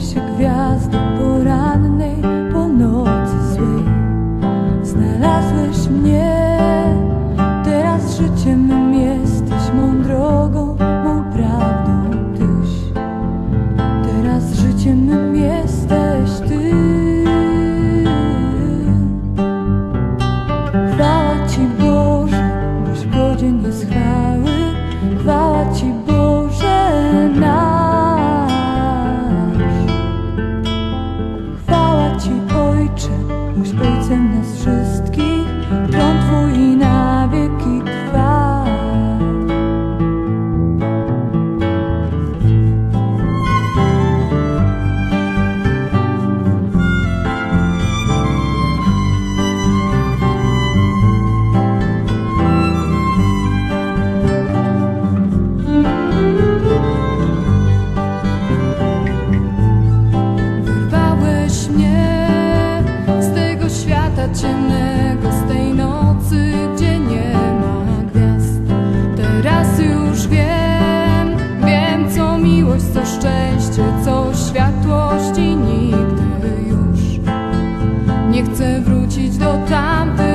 się gwiazdy porannej, po nocy złej. Znalazłeś mnie, teraz życiem mym jesteś, mą drogą, mą prawdą tyś. Teraz życiem mym jesteś ty. Chwała Ci Boże, byś godzien jest. Chwała świata ciemnego, z tej nocy, gdzie nie ma gwiazd. Teraz już wiem, wiem co miłość, co szczęście, co światłość i nigdy już nie chcę wrócić do tamtych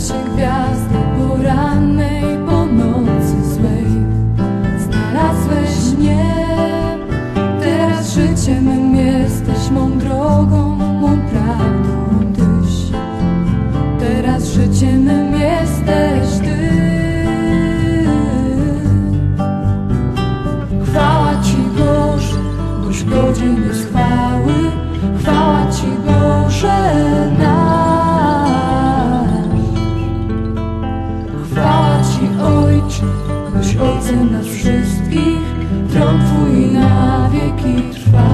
się gwiazdy porannej, po nocy złej. Znalazłeś mnie, teraz życie mym jesteś Mą drogą, mą prawdą tyś. Teraz życie mym Twój na wieki trwa.